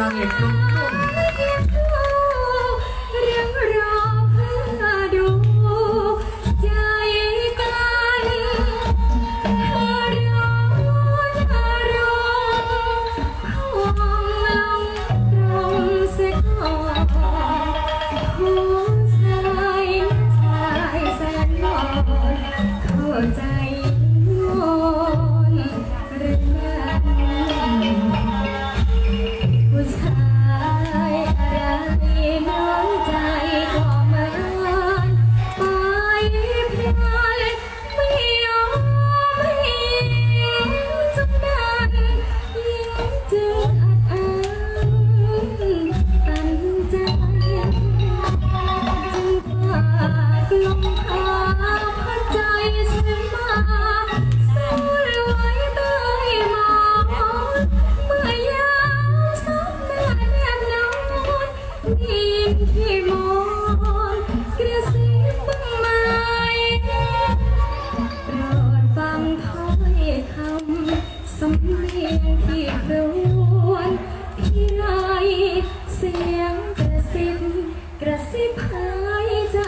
นาง ที่ครวนพี่ไรเสียงกระซิบกระซิบหายใจ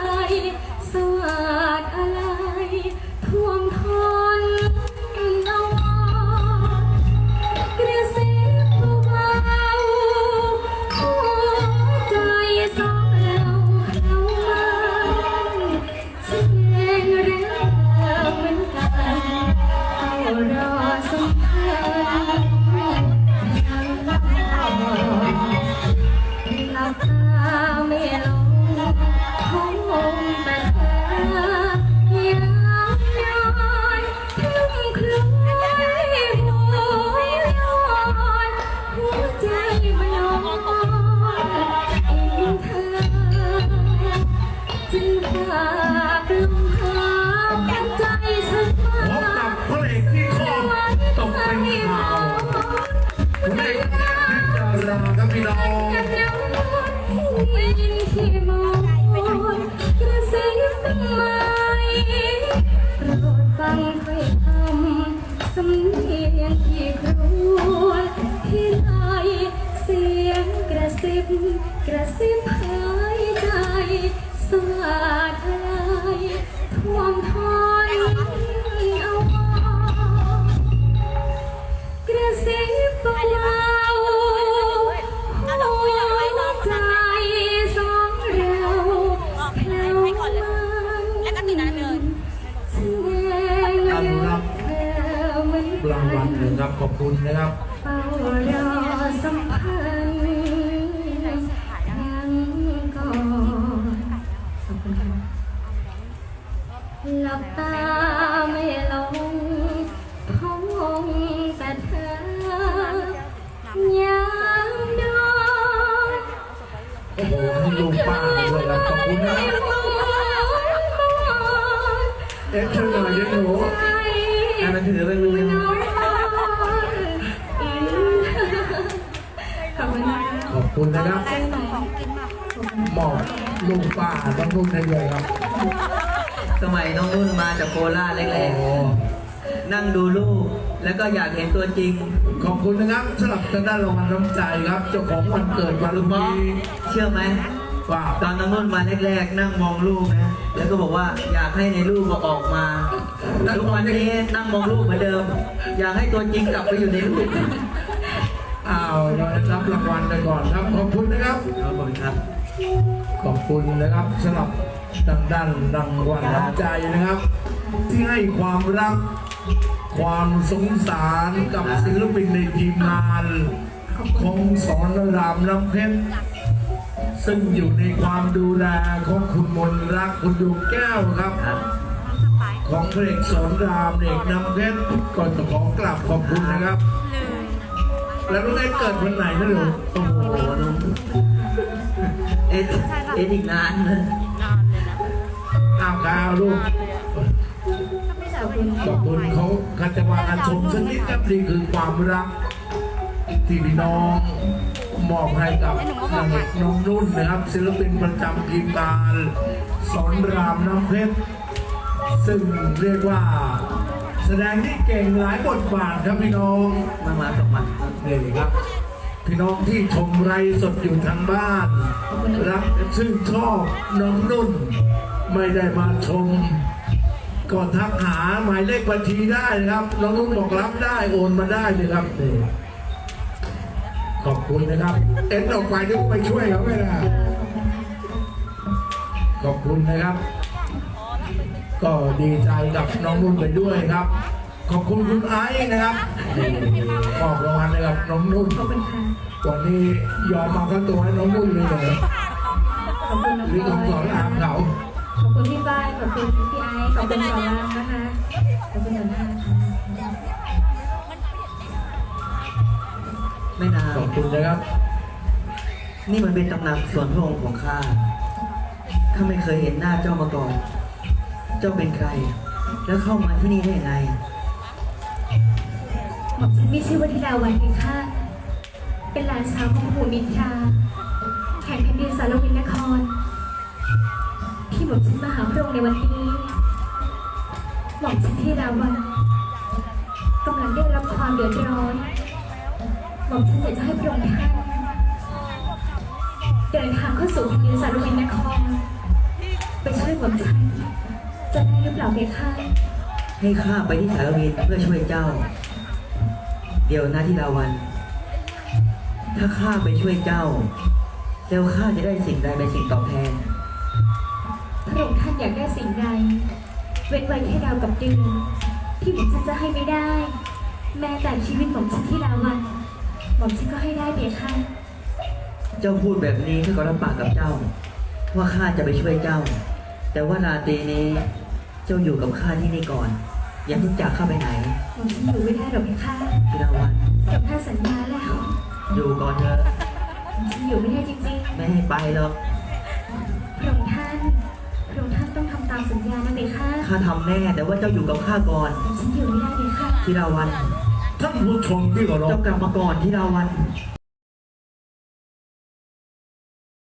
งถ้อยทำสำเนียงที่ครวนที่ไหนเสียงกระซิบ กระซิบหายใจสาดอะไรท่วมท้นเอ นึ่งครับขอบคุณนะครับเฝ้ารอสัมพันธ์ยังก่อนขอบคุณค่ะหลับตาไม่ลงพงแต่เธอยามนอนโอ้โหให้ลุงป้าด้วยครับขอบคุณนะครับเอ๊ะช่วยหน่อยเดี๋ยวหนูให้มันถือไปลุง ขอบคุณค่ะ ขอบ คุณนะครับหมอบลุงป้าต้องลุงให้เลยครับ สมัยน้องนุ่นมาจากโคราชโอ้แรกๆนั่งดูลูก แล้วก็อยากเห็นตัวจริง ขอบคุณนะครับสำหรับทางด้านรางวัลน้ำใจครับ เจ้าของวันเกิดวันลุงบอนี้เชื่อไหมว่าตอนน้องนุ่นมาแรกๆ นั่งมองลูกนะ แล้วก็บอกว่าอยากให้ในลูกออกมาทุกวันนี้นั่งมองลูกเหมือนเดิม อยากให้ตัวจริงกลับไปอยู่ในลูก อ้าวเรารับรางวัลไปก่อนครับ ขอบคุณนะครับ ขอบคุณครับ ขอบคุณนะครับสำหรับทางด้านรางวัลน้ำใจนะครับ ที่ให้ความรัก ความสงสารกับศิลปินในทีมงานของสอนรามน้ำเพชรซึ่งอยู่ในความดูแลของคุณมนรักคุณดวงแก้วครับครับของเพลงสอนรามเอกน้ำเพชรก่อนจะขอกลับขอบคุณนะครับ แล้วลูกเอ็กเกิดวันไหนนะลูกโอ้โหโอ้โหเอ็ดเอ็ดอีกนานเลยอ้าวก้าวลูกขอบคุณเขาคัจะมากันชมสักนิดครับนี่คือความรัก ที่พี่น้องมอบให้กับนางเอกน้องนุ่นนะครับศิลปินประจำทีมงานสอนรามน้ำเพชรซึ่งเรียกว่า ดงที่เก่งหลายบทบาทครับพี่น้องมามาสมัครนี่ครับ พี่น้องที่ชมไรสดอยู่ทางบ้าน รักซึ่งชอบน้องนุ่น ไม่ได้มาชมก็ทักหาหมายเลขบัญชีได้นะครับน้องนุ่นบอกรับได้โอนมาได้เลยครับนี่ขอบคุณนะครับ เอ็นออกไปนึกไปช่วยเขาไม่ได้ขอบคุณนะครับ ก็ดีใจกับน้องนุ่นไปด้วยครับ ขอบคุณคุณไอซ์นะครับนี่มอบรางวัลให้กับน้องนุ่นขอบคุณค่ะวันนี้ยอมมาก็ตัวให้น้องนุ่นเลยเหรอขอบคุณน้องหรือต้องสอนอามเขาขอบคุณพี่ฝ้ายขอบคุณพี่ไอซ์ขอบคุณสอนรามนะคะขอบคุณหัวหน้าค่ะแม่นางขอบคุณนะครับ นี่มันเป็นตำหนักส่วนพระองค์ของข้าข้าไม่เคยเห็นหน้าเจ้ามาก่อน เจ้าเป็นใคร แล้วเข้ามาที่นี่ได้ยังไงหม่อมฉันมีชื่อว่าธิดาวันเองค่ะ เป็นหลานสาวของปู่มินทราแห่งแผ่นดินสารวินนคร ที่หมอมฉันมาหาพระองค์ในวันนี้หม่อมฉันธิดาวันกำลังได้รับความเดือดร้อนหม่อมฉันอยากจะให้พระองค์ท่านเดินทางเข้าสู่แผ่นดินสารวินนคร ไปช่วยหม่อมฉัน จะได้หรือเปล่าเบค่ะให้ข้าไปที่สารวินเพื่อช่วยเจ้า เดี๋ยวนะที่ดาวัน ถ้าข้าไปช่วยเจ้า แล้วข้าจะได้สิ่งใดเป็นสิ่งตอบแทน พระองค์ท่านอยากได้สิ่งใด เว้นไว้แค่ดาวกับเดือนที่หม่อมฉันจะให้ไม่ได้ แม้แต่ชีวิตหม่อมฉันที่ลาวันหม่อมฉันก็ให้ได้เพียงค่ะเจ้าพูดแบบนี้ข้าก็รับปากกับเจ้า ว่าข้าจะไปช่วยเจ้า แต่ว่าราตรีนี้ เจ้าอยู่กับข้าที่นี่ก่อน อย่าเพิ่งจากข้าไปไหนหม่อมฉันอยู่ไม่ได้หรอกเพียงค่ะที่ดาวันหม่อมท่านสัญญาแล้วอยู่ก่อนเถอะหม่อมฉันอยู่ไม่ได้จริงไม่ให้ไปหรอก ๆพระองค์ท่านพระองค์ท่านต้องทำตามสัญญานะเพียงค่ะข้าทำแน่ แต่ว่าเจ้าอยู่กับข้าก่อนหม่อมฉันอยู่ไม่ได้เพียงค่ะที่ดาวันท่านผู้ชมที่เคารพเจ้ากลับมาก่อนที่ดาวันผ